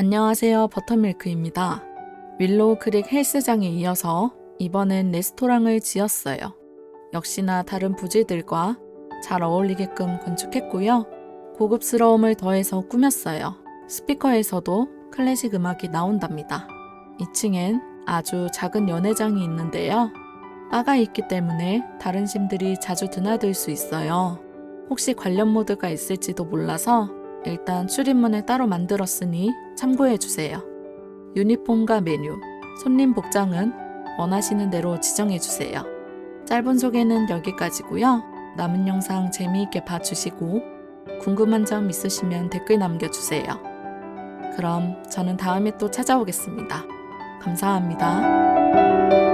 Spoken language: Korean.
안녕하세요. 버터밀크입니다. 윌로우 크릭 헬스장에 이어서 이번엔 레스토랑을 지었어요. 역시나 다른 부지들과 잘 어울리게끔 건축했고요. 고급스러움을 더해서 꾸몄어요. 스피커에서도 클래식 음악이 나온답니다. 2층엔 아주 작은 연회장이 있는데요. 바가 있기 때문에 다른 심들이 자주 드나들 수 있어요. 혹시 관련 모드가 있을지도 몰라서 일단 출입문을 따로 만들었으니 참고해 주세요. 유니폼과 메뉴, 손님 복장은 원하시는 대로 지정해 주세요. 짧은 소개는 여기까지고요. 남은 영상 재미있게 봐주시고 궁금한 점 있으시면 댓글 남겨주세요. 그럼 저는 다음에 또 찾아오겠습니다. 감사합니다.